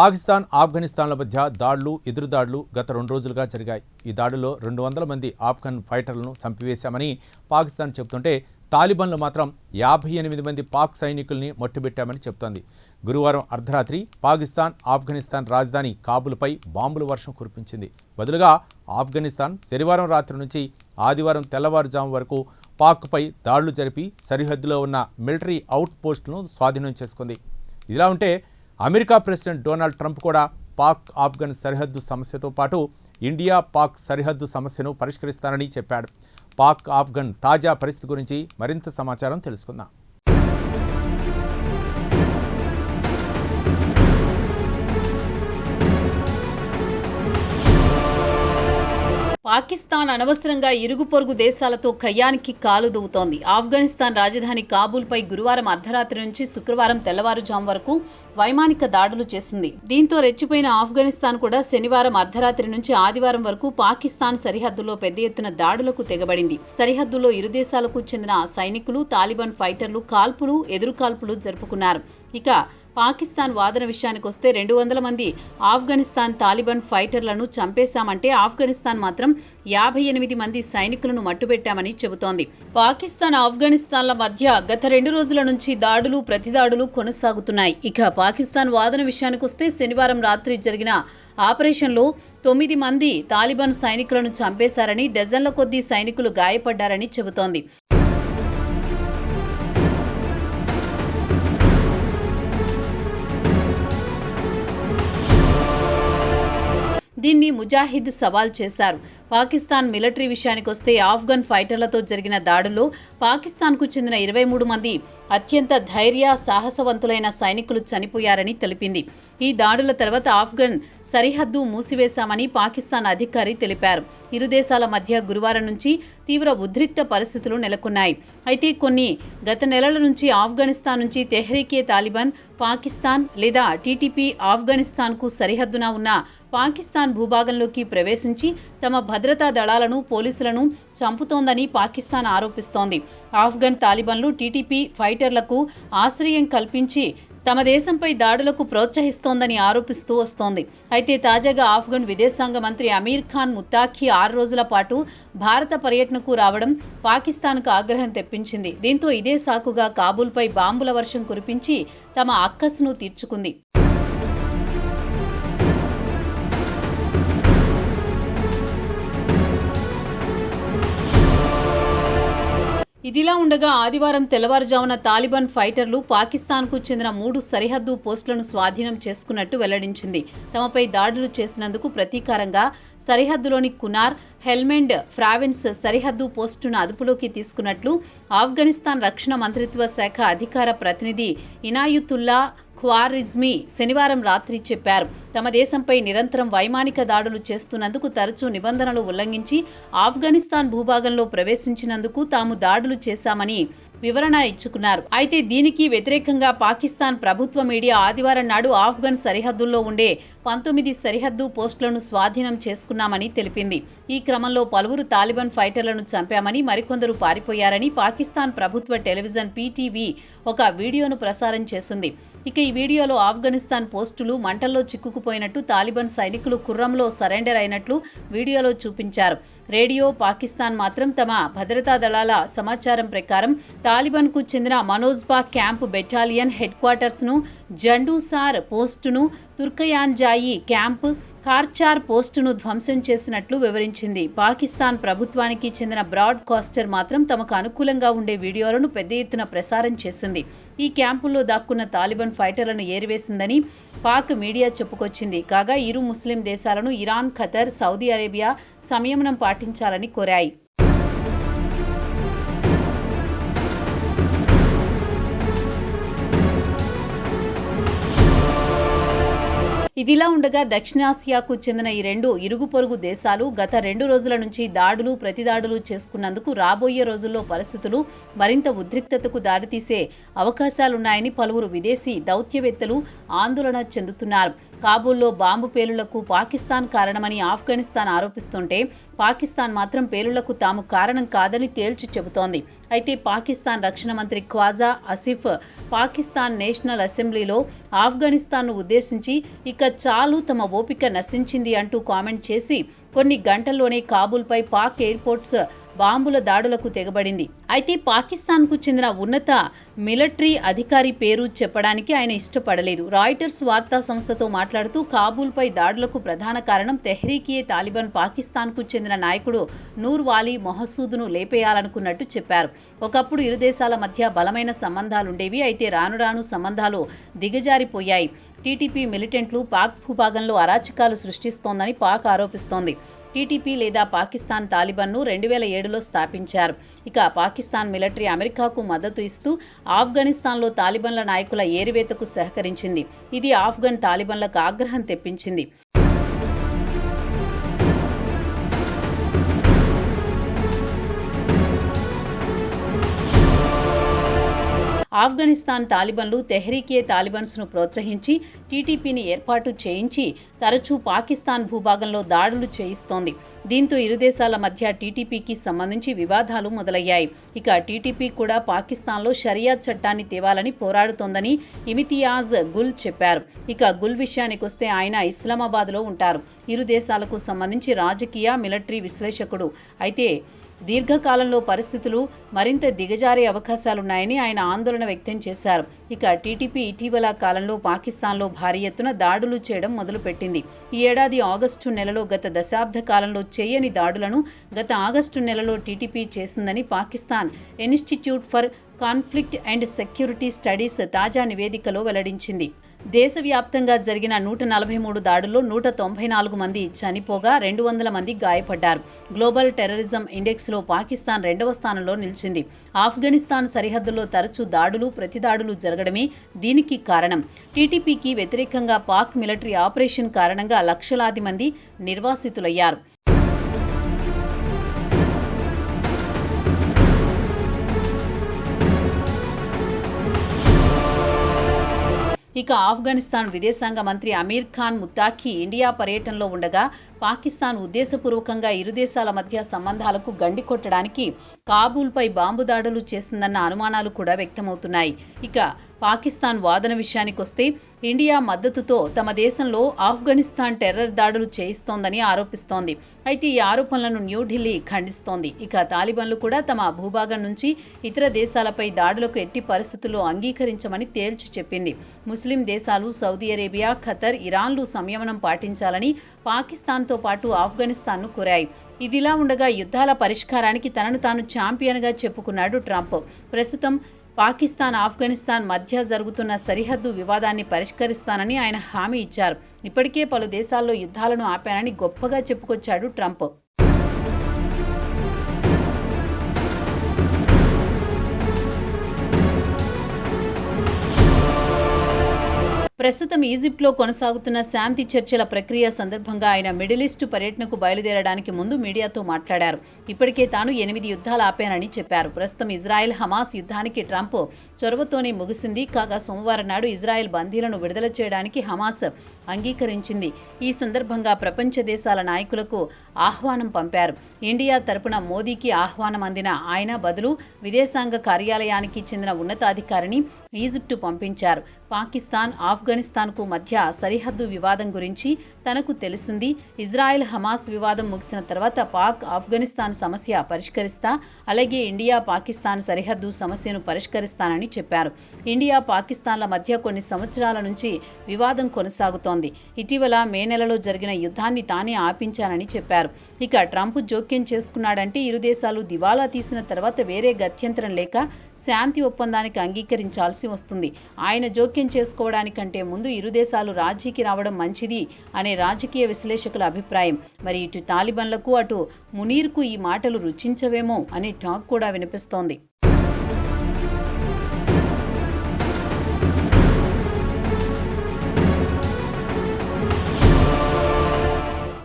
పాకిస్తాన్ ఆఫ్ఘనిస్తాన్ల మధ్య దాడులు ఎదురుదాడులు గత రెండు రోజులుగా జరిగాయి. ఈ దాడుల్లో రెండు వందల మంది ఆఫ్ఘన్ ఫైటర్లను చంపివేశామని పాకిస్తాన్ చెబుతుంటే తాలిబాన్లు మాత్రం యాభై ఎనిమిది మంది పాక్ సైనికుల్ని మట్టుబెట్టామని చెబుతోంది. గురువారం అర్ధరాత్రి పాకిస్తాన్ ఆఫ్ఘనిస్తాన్ రాజధాని కాబుల్పై బాంబుల వర్షం కురిపించింది. బదులుగా ఆఫ్ఘనిస్తాన్ శనివారం రాత్రి నుంచి ఆదివారం తెల్లవారుజాము వరకు పాక్పై దాడులు జరిపి సరిహద్దులో ఉన్న మిలిటరీ అవుట్ పోస్టులను స్వాధీనం చేసుకుంది. ఇలా ఉంటే అమెరికా ప్రెసిడెంట్ డొనాల్డ్ ట్రంప్ కూడా పాక్ ఆఫ్ఘన్ సరిహద్దు సమస్యతో పాటు ఇండియా పాక్ సరిహద్దు సమస్యను పరిష్కరిస్తానని చెప్పాడు. పాక్ ఆఫ్ఘన్ తాజా పరిస్థితి గురించి మరింత సమాచారం తెలుసుకుందాం. పాకిస్తాన్ అనవసరంగా ఇరుగు పొరుగు దేశాలతో కయ్యానికి కాలు దువ్వుతోంది ఆఫ్ఘనిస్తాన్ రాజధాని కాబూల్పై గురువారం అర్ధరాత్రి నుంచి శుక్రవారం తెల్లవారుజాము వరకు వైమానిక దాడులు చేసింది. దీంతో రెచ్చిపోయిన ఆఫ్ఘనిస్తాన్ కూడా శనివారం అర్ధరాత్రి నుంచి ఆదివారం వరకు పాకిస్తాన్ సరిహద్దులో పెద్ద ఎత్తున దాడులకు తెగబడింది. సరిహద్దులో ఇరు దేశాలకు చెందిన సైనికులు తాలిబాన్ ఫైటర్లు కాల్పులు ఎదురుకాల్పులు జరుపుకున్నారు. ఇక పాకిస్తాన్ వాదన విషయానికి వస్తే రెండు వందల మంది ఆఫ్ఘనిస్తాన్ తాలిబాన్ ఫైటర్లను చంపేశామంటే ఆఫ్ఘనిస్తాన్ మాత్రం యాభై ఎనిమిది మంది సైనికులను మట్టుబెట్టామని చెబుతోంది. పాకిస్తాన్ ఆఫ్ఘనిస్తాన్ల మధ్య గత రెండు రోజుల నుంచి దాడులు ప్రతిదాడులు కొనసాగుతున్నాయి. ఇక పాకిస్తాన్ వాదన విషయానికి వస్తే శనివారం రాత్రి జరిగిన ఆపరేషన్లో తొమ్మిది మంది తాలిబాన్ సైనికులను చంపేశారని డజన్ల కొద్దీ సైనికులు గాయపడ్డారని చెబుతోంది. దీన్ని ముజాహిద్ సవాల్ చేశారు. పాకిస్తాన్ మిలిటరీ విషయానికి వస్తే ఆఫ్ఘన్ ఫైటర్లతో జరిగిన దాడుల్లో పాకిస్తాన్కు చెందిన ఇరవై మూడు మంది అత్యంత ధైర్య సాహసవంతులైన సైనికులు చనిపోయారని తెలిపింది. ఈ దాడుల తర్వాత ఆఫ్ఘన్ సరిహద్దు మూసివేశామని పాకిస్తాన్ అధికారి తెలిపారు. ఇరు దేశాల మధ్య గురువారం నుంచి తీవ్ర ఉద్రిక్త పరిస్థితులు నెలకొన్నాయి. అయితే కొన్ని గత నెలల నుంచి ఆఫ్ఘనిస్తాన్ నుంచి తెహ్రీకే తాలిబాన్ పాకిస్తాన్ లేదా టీటీపీ ఆఫ్ఘనిస్తాన్కు సరిహద్దున ఉన్న పాకిస్తాన్ భూభాగంలోకి ప్రవేశించి తమ భద్రతా దళాలను పోలీసులను చంపుతోందని పాకిస్తాన్ ఆరోపిస్తోంది. ఆఫ్ఘన్ తాలిబాన్లు టీటీపీ ఫైట్ ఫైటర్లకు ఆశ్రయం కల్పించి తమ దేశంపై దాడులకు ప్రోత్సహిస్తోందని ఆరోపిస్తూ వస్తోంది. అయితే తాజాగా ఆఫ్ఘన్ విదేశాంగ మంత్రి అమీర్ ఖాన్ ముత్తాఖీ ఆరు రోజుల పాటు భారత పర్యటనకు రావడం పాకిస్తాన్కు ఆగ్రహం తెప్పించింది. దీంతో ఇదే సాకుగా కాబూల్పై బాంబుల వర్షం కురిపించి తమ అక్కసును తీర్చుకుంది. ఇదిలా ఉండగా ఆదివారం తెల్లవారుజామున తాలిబాన్ ఫైటర్లు పాకిస్తాన్కు చెందిన మూడు సరిహద్దు పోస్టులను స్వాధీనం చేసుకున్నట్టు వెల్లడించింది. తమపై దాడులు చేసినందుకు ప్రతీకారంగా సరిహద్దులోని కునార్ హెల్మెండ్ ఫ్రావిన్స్ సరిహద్దు పోస్టును అదుపులోకి తీసుకున్నట్లు ఆఫ్ఘనిస్తాన్ రక్షణ మంత్రిత్వ శాఖ అధికార ప్రతినిధి ఇనాయుతుల్లా ఖ్వారిజ్మీ శనివారం రాత్రి చెప్పారు. తమ దేశంపై నిరంతరం వైమానిక దాడులు చేస్తున్నందుకు తరచూ నిబంధనలు ఉల్లంఘించి ఆఫ్ఘనిస్తాన్ భూభాగంలో ప్రవేశించినందుకు తాము దాడులు చేశామని వివరణ ఇచ్చుకున్నారు. అయితే దీనికి వ్యతిరేకంగా పాకిస్తాన్ ప్రభుత్వ మీడియా ఆదివారం నాడు ఆఫ్ఘన్ సరిహద్దుల్లో ఉండే పంతొమ్మిది సరిహద్దు పోస్టులను స్వాధీనం చేసుకున్నామని తెలిపింది. ఈ క్రమంలో పలువురు తాలిబాన్ ఫైటర్లను చంపామని మరికొందరు పారిపోయారని పాకిస్తాన్ ప్రభుత్వ టెలివిజన్ పీటీవీ ఒక వీడియోను ప్రసారం చేసింది. ఇక ఈ వీడియోలో ఆఫ్ఘనిస్తాన్ పోస్టులు మంటల్లో చిక్కుకుపోయినట్టు తాలిబాన్ సైనికులు కుర్రంలో సరెండర్ అయినట్లు వీడియోలో చూపించారు. రేడియో పాకిస్తాన్ మాత్రం తమ భద్రతా దళాల సమాచారం ప్రకారం తాలిబాన్కు చెందిన మనోజ్బా క్యాంప్ బెటాలియన్ హెడ్ క్వార్టర్స్ను జండూసార్ పోస్టును తుర్కయాన్జాయి క్యాంప్ కార్చార్ పోస్టును ధ్వంసం చేసినట్లు వివరించింది. పాకిస్తాన్ ప్రభుత్వానికి చెందిన బ్రాడ్ కాస్టర్ మాత్రం తమకు అనుకూలంగా ఉండే వీడియోలను పెద్ద ఎత్తున ప్రసారం చేసింది. ఈ క్యాంపుల్లో దాక్కున్న తాలిబాన్ ఫైటర్లను ఏరివేసిందని పాక్ మీడియా చెప్పుకొచ్చింది. కాగా ఇరు ముస్లిం దేశాలను ఇరాన్ ఖతర్ సౌదీ అరేబియా సంయమనం పాటించాలని కోరాయి. ఇదిలా ఉండగా దక్షిణాసియాకు చెందిన ఈ రెండు ఇరుగు పొరుగు దేశాలు గత రెండు రోజుల నుంచి దాడులు ప్రతిదాడులు చేసుకున్నందుకు రాబోయే రోజుల్లో పరిస్థితులు మరింత ఉద్రిక్తతకు దారితీసే అవకాశాలున్నాయని పలువురు విదేశీ దౌత్యవేత్తలు ఆందోళన చెందుతున్నారు. కాబూల్లో బాంబు పేలులకు పాకిస్తాన్ కారణమని ఆఫ్ఘనిస్తాన్ ఆరోపిస్తుంటే పాకిస్తాన్ మాత్రం పేలులకు తాము కారణం కాదని తేల్చి చెబుతోంది. అయితే పాకిస్తాన్ రక్షణ మంత్రి ఖ్వాజా అసిఫ్ పాకిస్తాన్ నేషనల్ అసెంబ్లీలో ఆఫ్ఘనిస్తాన్ను ఉద్దేశించి ఇక చాలు తమ ఓపిక నశించింది అంటూ కామెంట్ చేసి కొన్ని గంటల్లోనే కాబూల్పై పాక్ ఎయిర్పోర్ట్స్ బాంబుల దాడులకు తెగబడింది. అయితే పాకిస్తాన్కు చెందిన ఉన్నత మిలిటరీ అధికారి పేరు చెప్పడానికి ఆయన ఇష్టపడలేదు. రాయిటర్స్ వార్తా సంస్థతో మాట్లాడుతూ కాబూల్పై దాడులకు ప్రధాన కారణం తెహ్రీకియే తాలిబాన్ పాకిస్తాన్కు చెందిన నాయకుడు నూర్ వాలీ మొహసూద్ను లేపేయాలనుకున్నట్టు చెప్పారు. ఒకప్పుడు ఇరు దేశాల మధ్య బలమైన సంబంధాలుండేవి. అయితే రాను రాను సంబంధాలు దిగజారిపోయాయి. టీటీపీ మిలిటెంట్లు పాక్ భూభాగంలో అరాచకాలు సృష్టిస్తోందని పాక్ ఆరోపిస్తోంది. టీటీపీ లేదా పాకిస్తాన్ తాలిబాన్ను రెండు వేల ఏడులో స్థాపించారు. ఇక పాకిస్తాన్ మిలిటరీ అమెరికాకు మద్దతు ఇస్తూ ఆఫ్ఘనిస్తాన్లో తాలిబాన్ల నాయకుల ఏరివేతకు సహకరించింది. ఇది ఆఫ్ఘన్ తాలిబాన్లకు ఆగ్రహం తెప్పించింది. ఆఫ్ఘనిస్తాన్ తాలిబన్లు తెహ్రీకే తాలిబన్స్ను ప్రోత్సహించి టీటీపీని ఏర్పాటు చేయించి తరచూ పాకిస్తాన్ భూభాగంలో దాడులు చేయిస్తోంది. దీంతో ఇరు దేశాల మధ్య టీటీపీకి సంబంధించి వివాదాలు మొదలయ్యాయి. ఇక టీటీపీ కూడా పాకిస్తాన్లో షరియా చట్టాన్ని తేవాలని పోరాడుతోందని ఇమితియాజ్ గుల్ చెప్పారు. ఇక గుల్ విషయానికొస్తే ఆయన ఇస్లామాబాద్లో ఉంటారు. ఇరు దేశాలకు సంబంధించి రాజకీయ మిలిటరీ విశ్లేషకుడు. అయితే దీర్ఘకాలంలో పరిస్థితులు మరింత దిగజారే అవకాశాలున్నాయని ఆయన ఆందోళన వ్యక్తం చేశారు. ఇక టీటీపీ ఇటీవల కాలంలో పాకిస్తాన్లో భారీ ఎత్తున దాడులు చేయడం మొదలుపెట్టింది. ఈ ఏడాది ఆగస్టు నెలలో గత దశాబ్ద కాలంలో చేయని దాడులను గత ఆగస్టు నెలలో టీటీపీ చేసిందని Pakistan institute for conflict and security studies తాజా నివేదికలో వెల్లడించింది. దేశవ్యాప్తంగా జరిగిన నూట నలభై మూడు దాడుల్లో నూట తొంభై నాలుగు మంది చనిపోగా రెండు వందల మంది గాయపడ్డారు. గ్లోబల్ టెర్రరిజం ఇండెక్స్లో పాకిస్తాన్ రెండవ స్థానంలో నిలిచింది. ఆఫ్ఘనిస్తాన్ సరిహద్దుల్లో తరచూ దాడులు ప్రతిదాడులు జరగడమే దీనికి కారణం. టీటీపీకి వ్యతిరేకంగా పాక్ మిలిటరీ ఆపరేషన్ కారణంగా లక్షలాది మంది నిర్వాసితులయ్యారు. ఇక ఆఫ్ఘనిస్తాన్ విదేశాంగ మంత్రి అమీర్ ఖాన్ ముత్తాఖీ ఇండియా పర్యటనలో ఉండగా పాకిస్తాన్ ఉద్దేశపూర్వకంగా ఇరు దేశాల మధ్య సంబంధాలకు గండి కొట్టడానికి కాబూల్పై బాంబు దాడులు చేసిందన్న అనుమానాలు కూడా వ్యక్తమవుతున్నాయి. ఇక పాకిస్తాన్ వాదన విషయానికొస్తే ఇండియా మద్దతుతో తమ దేశంలో ఆఫ్ఘనిస్తాన్ టెర్రర్ దాడులు చేయిస్తోందని ఆరోపిస్తోంది. అయితే ఈ ఆరోపణలను న్యూఢిల్లీ ఖండిస్తోంది. ఇక తాలిబాన్లు కూడా తమ భూభాగం నుంచి ఇతర దేశాలపై దాడులకు ఎట్టి పరిస్థితుల్లో అంగీకరించమని తేల్చి చెప్పింది. ముస్లిం దేశాలు సౌదీ అరేబియా ఖతర్ ఇరాన్లు సంయమనం పాటించాలని పాకిస్తాన్తో పాటు ఆఫ్ఘనిస్తాన్ను కోరాయి. ఇదిలా ఉండగా యుద్ధాల పరిష్కారానికి తనను తాను ఛాంపియన్గా చెప్పుకున్నాడు ట్రంప్. ప్రస్తుతం పాకిస్తాన్ ఆఫ్ఘనిస్తాన్ మధ్య జరుగుతున్న సరిహద్దు వివాదాన్ని పరిష్కరిస్తానని ఆయన హామీ ఇచ్చారు. ఇప్పటికే పలు దేశాల్లో యుద్ధాలను ఆపానని గొప్పగా చెప్పుకొచ్చాడు ట్రంప్. ప్రస్తుతం ఈజిప్ట్లో కొనసాగుతున్న శాంతి చర్చల ప్రక్రియ సందర్భంగా ఆయన మిడిల్ ఈస్ట్ పర్యటనకు బయలుదేరడానికి ముందు మీడియాతో మాట్లాడారు. ఇప్పటికే తాను ఎనిమిది యుద్ధాలు ఆపానని చెప్పారు. ప్రస్తుతం ఇజ్రాయెల్ హమాస్ యుద్ధానికి ట్రంప్ చొరవతోనే ముగిసింది. కాగా సోమవారం నాడు ఇజ్రాయెల్ బందీలను విడుదల చేయడానికి హమాస్ అంగీకరించింది. ఈ సందర్భంగా ప్రపంచ దేశాల నాయకులకు ఆహ్వానం పంపారు. ఇండియా తరపున మోదీకి ఆహ్వానం అందిన ఆయన బదులు విదేశాంగ కార్యాలయానికి చెందిన ఉన్నతాధికారిని ఈజిప్టు పంపించారు. పాకిస్తాన్ ఆఫ్ఘనిస్తాన్కు మధ్య సరిహద్దు వివాదం గురించి తనకు తెలిసింది. ఇజ్రాయెల్ హమాస్ వివాదం ముగిసిన తర్వాత పాక్ ఆఫ్ఘనిస్తాన్ సమస్య పరిష్కరిస్తా అలాగే ఇండియా పాకిస్తాన్ సరిహద్దు సమస్యను పరిష్కరిస్తానని చెప్పారు. ఇండియా పాకిస్తాన్ల మధ్య కొన్ని సంవత్సరాల నుంచి వివాదం కొనసాగుతోంది. ఇటీవల మే నెలలో జరిగిన యుద్ధాన్ని తానే ఆపించానని చెప్పారు. ఇక ట్రంప్ జోక్యం చేసుకున్నాడంటే ఇరు దేశాలు దివాలా తీసిన తర్వాత వేరే గత్యంతరం లేక శాంతి ఒప్పందానికి అంగీకరించాల్సి వస్తుంది. ఆయన జోక్యం చేసుకోవడానికంటే ముందు ఇరు దేశాలు రాజీకి రావడం మంచిది అనే రాజకీయ విశ్లేషకుల అభిప్రాయం. మరి ఇటు తాలిబన్లకు అటు మునీర్కు ఈ మాటలు రుచించవేమో అనే టాక్ కూడా వినిపిస్తోంది.